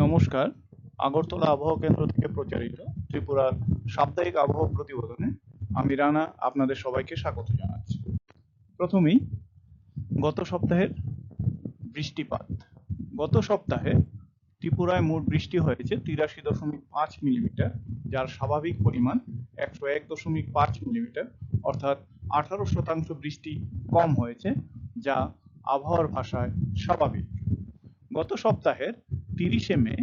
নমস্কার। আগরতলা আবহাওয়া কেন্দ্র থেকে প্রচারিত ত্রিপুরার সাপ্তাহিক আবহাওয়া প্রতিবেদনে আমি রানা আপনাদের সবাইকে স্বাগত জানাচ্ছি। প্রথমেই, গত সপ্তাহের বৃষ্টিপাত। গত সপ্তাহে ত্রিপুরায় মোট বৃষ্টি হয়েছে তিরাশি দশমিক পাঁচ মিলিমিটার, যার স্বাভাবিক পরিমাণ একশো এক দশমিক পাঁচ মিলিমিটার, অর্থাৎ আঠারো শতাংশ বৃষ্টি কম হয়েছে, যা আবহাওয়ার ভাষায় স্বাভাবিক। গত সপ্তাহের তিরিশে মে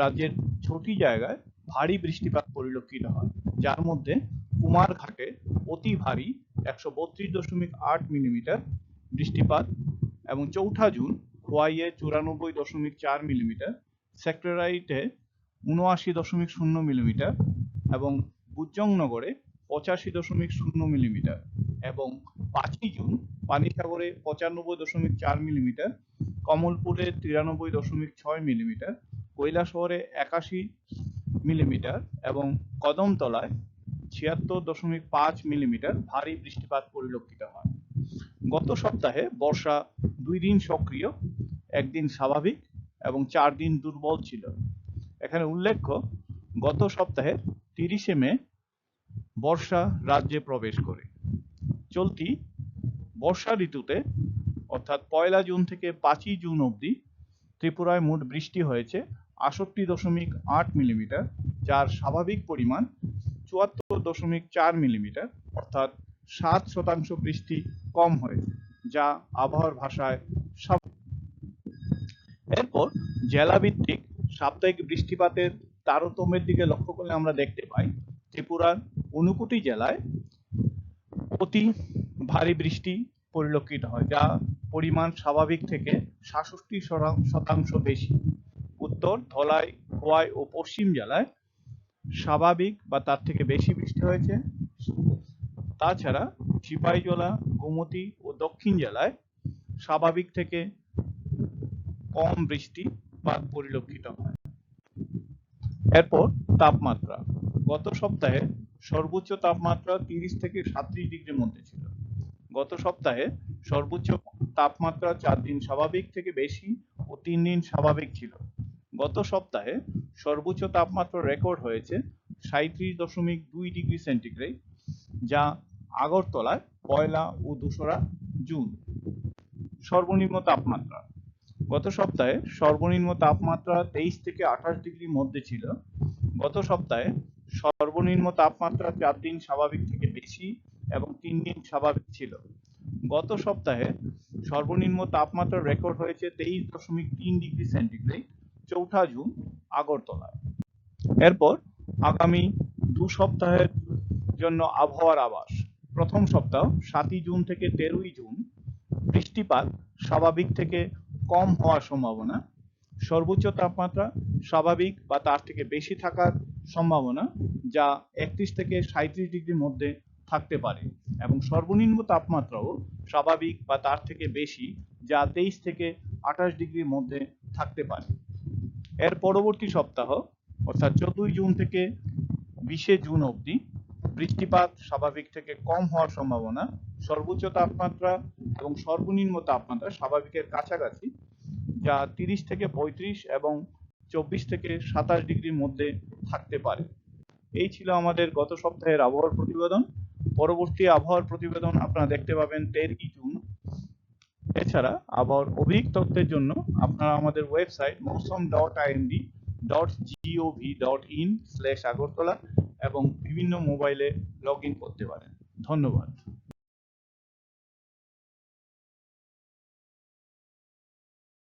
রাজ্যের ছটি জায়গায় ভারী বৃষ্টিপাত পরিলক্ষিত হয়। যার মধ্যে কুমারঘাটে অতি ভারী একশো বত্রিশ দশমিক আট মিলিমিটার বৃষ্টিপাত এবং চৌঠা জুন খোয়াইয়ে চুরানব্বই দশমিক চার মিলিমিটার, সেক্টরাইটে উনআশি দশমিক শূন্য মিলিমিটার এবং বুজ্জংনগরে পঁচাশি দশমিক শূন্য মিলিমিটার এবং পাঁচই জুন পানিসাগরে পঁচানব্বই দশমিক চার মিলিমিটার কমলপুরে তিরানব্বই দশমিক ছয় মিলিমিটার, কৈলাসহরে একাশি মিলিমিটার এবং কদমতলায় ছিয়াত্তর দশমিক পাঁচ মিলিমিটার ভারী বৃষ্টিপাত পরিলক্ষিত হয়। গত সপ্তাহে বর্ষা দুই দিন সক্রিয়, একদিন স্বাভাবিক এবং চার দিন দুর্বল ছিল। এখানে উল্লেখ্য, গত সপ্তাহে তিরিশে মে বর্ষা রাজ্যে প্রবেশ করে। চলতি বর্ষা ঋতুতে অর্থাৎ পয়লা জুন থেকে পাঁচই জুন অবধি ত্রিপুরায় মোট বৃষ্টি হয়েছে আষট্টি দশমিক আট মিলিমিটার, যার স্বাভাবিক পরিমাণ চুয়াত্তর দশমিক চার মিলিমিটার, অর্থাৎ সাত শতাংশ বৃষ্টি কম হয়েছে, যা আবহাওয়ার ভাষায় এরপর জেলাভিত্তিক সাপ্তাহিক বৃষ্টিপাতের তারতম্যের দিকে লক্ষ্য করলে আমরা দেখতে পাই, ত্রিপুরার ঊনকোটি জেলায় অতি ভারী বৃষ্টি পরিলক্ষিত হয়, যা পরিমাণ স্বাভাবিক থেকে সাতষট্টি শতাংশ বেশি। উত্তর ধলাই, খোয়াই ও পশ্চিম জেলায় স্বাভাবিক বা তার থেকে বেশি বৃষ্টি হয়েছে। তাছাড়া সিপাহীজলা, গোমতী ও দক্ষিণ জেলায় স্বাভাবিক থেকে কম বৃষ্টিপাত পরিলক্ষিত হয়। এরপর তাপমাত্রা। গত সপ্তাহে সর্বোচ্চ তাপমাত্রা তিরিশ থেকে সাত্রিশ ডিগ্রির মধ্যে ছিল। গত সপ্তাহে সর্বোচ্চ তাপমাত্রা চার দিন স্বাভাবিক থেকে বেশি ও তিন দিন স্বাভাবিক ছিল। গত সপ্তাহে সর্বোচ্চ তাপমাত্রা রেকর্ড হয়েছে সাঁত্রিশ দশমিক দুই ডিগ্রি সেন্টিগ্রেড, যা আগরতলায় পয়লা ও দোসরা জুন। সর্বনিম্ন তাপমাত্রা। গত সপ্তাহে সর্বনিম্ন তাপমাত্রা তেইশ থেকে আঠাশ ডিগ্রির মধ্যে ছিল। গত সপ্তাহে সর্বনিম্ন তাপমাত্রা চার দিন স্বাভাবিক থেকে বেশি এবং তিন দিন স্বাভাবিক ছিল। গত সপ্তাহে সর্বনিম্ন তাপমাত্রা রেকর্ড হয়েছে তেইশ দশমিক তিন ডিগ্রি সেন্টিগ্রেড চৌঠা জুন, আগরতলায়। এরপর আগামী দু সপ্তাহের জন্য আবহাওয়ার আবাস প্রথম সপ্তাহ, সাতই জুন থেকে তেরোই জুন, বৃষ্টিপাত স্বাভাবিক থেকে কম হওয়ার সম্ভাবনা। সর্বোচ্চ তাপমাত্রা স্বাভাবিক বা তার থেকে বেশি থাকার সম্ভাবনা, যা একত্রিশ থেকে সাঁত্রিশ ডিগ্রির মধ্যে থাকতে পারে এবং সর্বনিম্ন তাপমাত্রাও স্বাভাবিক বা তার থেকে বেশি যা তেইশ থেকে আঠাশ ডিগ্রির মধ্যে থাকতে পারে। এর পরবর্তী সপ্তাহ, অর্থাৎ চোদ্দই জুন থেকে বিশে জুন অবধি, বৃষ্টিপাত স্বাভাবিক থেকে কম হওয়ার সম্ভাবনা, সর্বোচ্চ তাপমাত্রা এবং সর্বনিম্ন তাপমাত্রা স্বাভাবিকের কাছাকাছি, যা তিরিশ থেকে পঁয়ত্রিশ এবং চব্বিশ থেকে সাতাশ ডিগ্রির মধ্যে থাকতে পারে। এই ছিল আমাদের গত সপ্তাহের আবহাওয়ার প্রতিবেদন। পরবর্তী আবহাওয়ার প্রতিবেদন আপনারা দেখতে পাবেন তেরোই জুন। এছাড়া আবহাওয়ার অধিক তথ্যের জন্য আপনারা আমাদের website mausam dot IND dot GOV dot in slash Agartala এবং বিভিন্ন মোবাইলে লগ ইন করতে পারেন। ধন্যবাদ।